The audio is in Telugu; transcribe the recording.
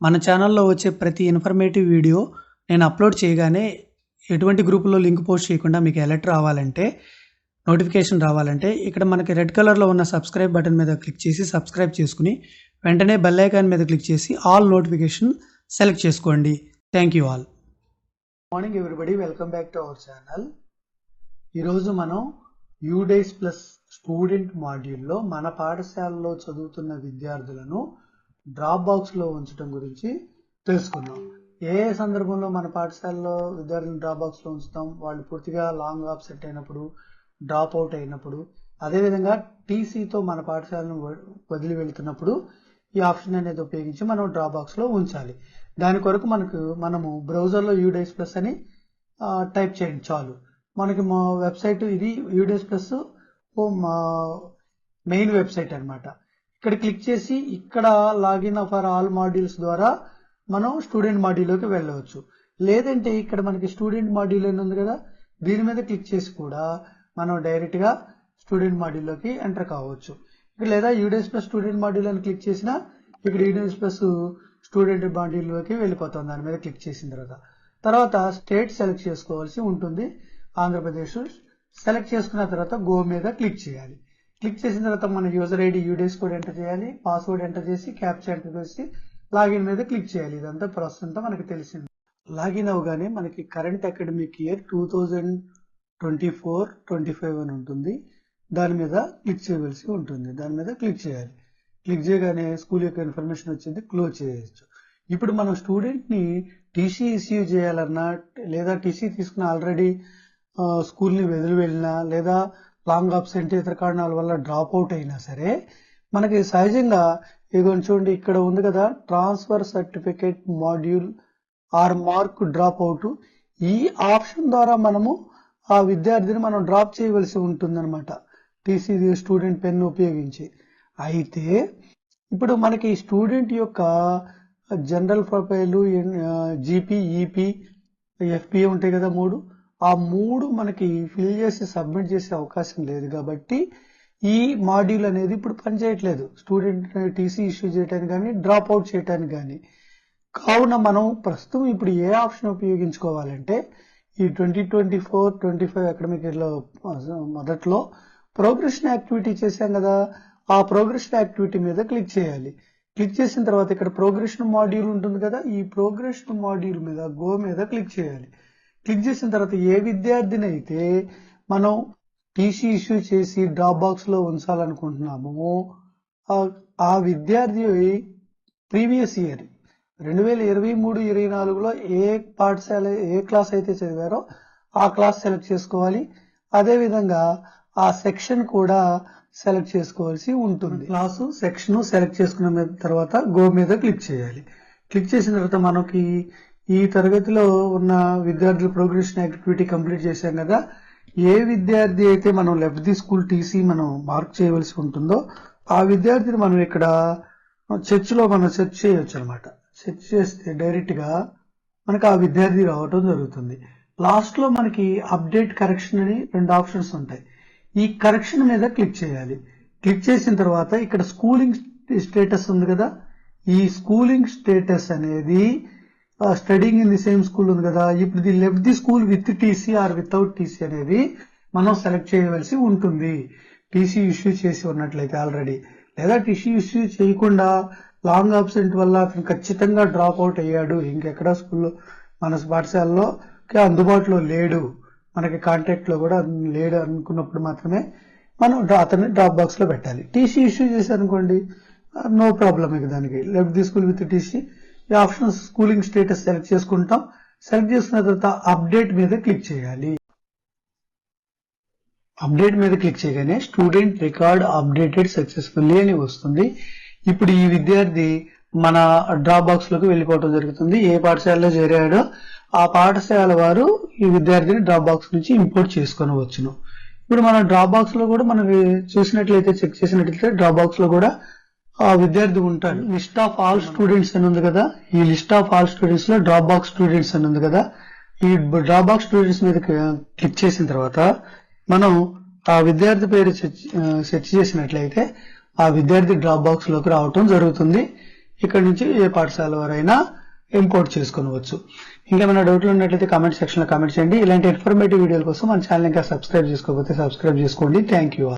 మన ఛానల్లో వచ్చే ప్రతి ఇన్ఫర్మేటివ్ వీడియో నేను అప్లోడ్ చేయగానే ఎటువంటి గ్రూపులో లింక్ పోస్ట్ చేయకుండా మీకు అలర్ట్ రావాలంటే నోటిఫికేషన్ రావాలంటే ఇక్కడ మనకి రెడ్ కలర్లో ఉన్న సబ్స్క్రైబ్ బటన్ మీద క్లిక్ చేసి సబ్స్క్రైబ్ చేసుకుని వెంటనే బెల్ ఐకాన్ మీద క్లిక్ చేసి ఆల్ నోటిఫికేషన్ సెలెక్ట్ చేసుకోండి. Thank you all morning everybody welcome back to our channel ఈరోజు మనం యూడేస్ ప్లస్ స్టూడెంట్ మాడ్యూల్లో మన పాఠశాలలో చదువుతున్న విద్యార్థులను డ్రాప్ బాక్స్లో ఉంచడం గురించి తెలుసుకుందాం. ఏ ఏ సందర్భంలో మన పాఠశాలలో విద్యార్థులను డ్రాప్ బాక్స్లో ఉంచుతాం? వాళ్ళు పూర్తిగా లాంగ్ ఆబ్సెంట్ అయినప్పుడు డ్రాప్ అవుట్ అయినప్పుడు అదేవిధంగా టీసీతో మన పాఠశాలను వదిలి వెళ్తున్నప్పుడు ఈ ఆప్షన్ అనేది ఉపయోగించి మనం డ్రాప్ బాక్స్లో ఉంచాలి. దాని కొరకు మనకు మనము బ్రౌజర్లో యూడేస్ ప్లస్ అని టైప్ చేయండి చాలు. మనకి మా వెబ్సైట్ ఇది యూడేస్ ప్లస్ మా మెయిన్ వెబ్సైట్ అనమాట ఇక్కడ క్లిక్ చేసి ఇక్కడ లాగిన్ ఫర్ ఆల్ మాడ్యూల్స్ ద్వారా మనం స్టూడెంట్ మాడ్యూల్లోకి వెళ్ళవచ్చు. లేదంటే ఇక్కడ మనకి స్టూడెంట్ మాడ్యూల్ అని ఉంది కదా దీని మీద క్లిక్ చేసి కూడా మనం డైరెక్ట్గా స్టూడెంట్ మాడ్యూల్లోకి ఎంటర్ కావచ్చు. ఇక్కడ లేదా యూడేస్ ప్లస్ స్టూడెంట్ మాడ్యూల్ అని క్లిక్ చేసినా ఇక్కడ యూడేస్ ప్లస్ స్టూడెంట్ మాడ్యూల్లోకి వెళ్ళిపోతాం. దాని మీద క్లిక్ చేసిన తర్వాత. తర్వాత స్టేట్ సెలెక్ట్ చేసుకోవాల్సి ఉంటుంది. ఆంధ్రప్రదేశ్ సెలెక్ట్ చేసుకున్న తర్వాత గో మీద క్లిక్ చేయాలి. క్లిక్ చేసిన తర్వాత మన user ID UDISE code enter చేయాలి. పాస్వర్డ్ ఎంటర్ చేసి క్యాప్చర్ ఎంటర్ చేసి లాగిన్ మీద క్లిక్ చేయాలి. ఇదంతా ప్రాసెస్ అంతా మనకి తెలిసింది. లాగిన్ అవగానే మనకి current academic year two thousand twenty four twenty five అని ఉంటుంది. దాని మీద క్లిక్ చేయవలసి ఉంటుంది. దాని మీద క్లిక్ చేయాలి. క్లిక్ చేయగానే స్కూల్ యొక్క ఇన్ఫర్మేషన్ వచ్చింది క్లోజ్ చేయొచ్చు. ఇప్పుడు మనం స్టూడెంట్ని టీసీ ఇష్యూ చేయాలన్నా లేదా టీసీ తీసుకున్న ఆల్రెడీ స్కూల్ని వదిలి వెళ్ళినా లేదా లాంగ్ అబ్సెంట్ ఇతర కారణాల వల్ల డ్రాప్ అవుట్ అయినా సరే మనకి సహజంగా ఇదిగోండి చూడండి ఇక్కడ ఉంది కదా transfer certificate module or mark drop out. ఈ ఆప్షన్ ద్వారా మనము ఆ విద్యార్థిని మనం డ్రాప్ చేయవలసి ఉంటుందన్నమాట టీసీ స్టూడెంట్ పెన్ ఉపయోగించి. అయితే ఇప్పుడు మనకి స్టూడెంట్ యొక్క general profile GP EP FP ఉంటాయి కదా మూడు. ఆ మూడు మనకి ఫిల్ చేసి సబ్మిట్ చేసే అవకాశం లేదు కాబట్టి ఈ మాడ్యూల్ అనేది ఇప్పుడు పనిచేయట్లేదు స్టూడెంట్ టీసీ ఇష్యూ చేయడానికి కానీ డ్రాప్ అవుట్ చేయడానికి కానీ కావున మనం ప్రస్తుతం ఇప్పుడు ఏ ఆప్షన్ ఉపయోగించుకోవాలంటే ఈ twenty twenty four twenty five academic ఇయర్లో మొదట్లో ప్రోగ్రెషన్ యాక్టివిటీ చేశాం కదా. ఆ ప్రోగ్రెషన్ యాక్టివిటీ మీద క్లిక్ చేయాలి. క్లిక్ చేసిన తర్వాత ఇక్కడ ప్రోగ్రెషన్ మాడ్యూల్ ఉంటుంది కదా. ఈ ప్రోగ్రెషన్ మాడ్యూల్ మీద గో మీద క్లిక్ చేయాలి. క్లిక్ చేసిన తర్వాత ఏ విద్యార్థిని అయితే మనం టీసీ ఇష్యూ చేసి డ్రాప్ బాక్స్లో ఉంచాలనుకుంటున్నామో ఆ- విద్యార్థి ప్రీవియస్ ఇయర్ రెండు వేల ఇరవై మూడు ఇరవై నాలుగులో ఏ పాఠశాల ఏ క్లాస్ అయితే చదివారో ఆ క్లాస్ సెలెక్ట్ చేసుకోవాలి. అదేవిధంగా ఆ సెక్షన్ కూడా సెలెక్ట్ చేసుకోవాల్సి ఉంటుంది. క్లాసు సెక్షన్ సెలెక్ట్ చేసుకున్న తర్వాత గో మీద క్లిక్ చేయాలి. క్లిక్ చేసిన తర్వాత మనకి ఈ తరగతిలో ఉన్న విద్యార్థుల ప్రోగ్రెషన్ యాక్టివిటీ కంప్లీట్ చేశాం కదా. ఏ విద్యార్థి అయితే మనం లెఫ్ట్ ది స్కూల్ టీసీ మనం మార్క్ చేయవలసి ఉంటుందో ఆ విద్యార్థిని మనం ఇక్కడ చర్చ్లో మనం సెర్చ్ చేయొచ్చు అనమాట సెర్చ్ చేస్తే డైరెక్ట్గా మనకు మనకి ఆ విద్యార్థి రావటం జరుగుతుంది. లాస్ట్లో మనకి అప్డేట్ కరెక్షన్ అని రెండు ఆప్షన్స్ ఉంటాయి. ఈ కరెక్షన్ మీద క్లిక్ చేయాలి. క్లిక్ చేసిన తర్వాత ఇక్కడ స్కూలింగ్ స్టేటస్ ఉంది కదా. ఈ స్కూలింగ్ స్టేటస్ అనేది studying in the same school ఉంది కదా. ఇప్పుడు the left the school with TC or without TC అనేది మనం సెలెక్ట్ చేయవలసి ఉంటుంది. టీసీ ఇష్యూ చేసి ఉన్నట్లయితే ఆల్రెడీ లేదా టీసీ ఇష్యూ చేయకుండా లాంగ్ అబ్సెంట్ వల్ల అతను ఖచ్చితంగా డ్రాప్ అవుట్ అయ్యాడు. ఇంకెక్కడ స్కూల్లో మన పాఠశాలలో అందుబాటులో లేడు. మనకి కాంటాక్ట్లో కూడా లేడు అనుకున్నప్పుడు మాత్రమే మనం అతన్ని డ్రాప్ బాక్స్లో పెట్టాలి. టీసీ ఇష్యూ చేశారనుకోండి నో ప్రాబ్లం ఇక దానికి. Left the school with TC ఈ ఆప్షన్ స్కూలింగ్ స్టేటస్ సెలెక్ట్ చేసుకుంటాం. సెలెక్ట్ చేసుకున్న తర్వాత అప్డేట్ మీద క్లిక్ చేయాలి. అప్డేట్ మీద క్లిక్ చేయగానే స్టూడెంట్ రికార్డ్ అప్డేటెడ్ సక్సెస్ఫుల్లీ అని వస్తుంది. ఇప్పుడు ఈ విద్యార్థి మన డ్రాప్ బాక్స్లోకి వెళ్ళిపోవడం జరుగుతుంది. ఏ పాఠశాలలో చేరాడో ఆ పాఠశాల వారు ఈ విద్యార్థిని డ్రాప్ బాక్స్ నుంచి ఇంపోర్ట్ చేసుకొని వచ్చును ఇప్పుడు మన డ్రాప్ బాక్స్లో కూడా మనం చూసినట్లయితే చెక్ చేసినట్లయితే డ్రాప్ బాక్స్లో కూడా ఆ విద్యార్థి ఉంటాడు. లిస్ట్ ఆఫ్ ఆల్ స్టూడెంట్స్ అని ఉంది కదా. ఈ లిస్ట్ ఆఫ్ ఆల్ స్టూడెంట్స్లో డ్రాప్ బాక్స్ స్టూడెంట్స్ అని ఉంది కదా. ఈ డ్రాప్ బాక్స్ స్టూడెంట్స్ మీద క్లిక్ చేసిన తర్వాత మనం ఆ విద్యార్థి పేరు సెర్చ్ చేసినట్లయితే ఆ విద్యార్థి డ్రాప్ బాక్స్లోకి రావటం జరుగుతుంది. ఇక్కడ నుంచి ఏ పాఠశాల వారైనా ఇంపోర్ట్ చేసుకోవచ్చు ఇంకేమైనా డౌట్లు ఉన్నట్లయితే కామెంట్ సెక్షన్లో కామెంట్ చేయండి. ఇలాంటి ఇన్ఫర్మేటివ్ వీడియోల కోసం మన ఛానల్ ఇంకా సబ్స్క్రైబ్ చేసుకోకపోతే సబ్స్క్రైబ్ చేసుకోండి. Thank you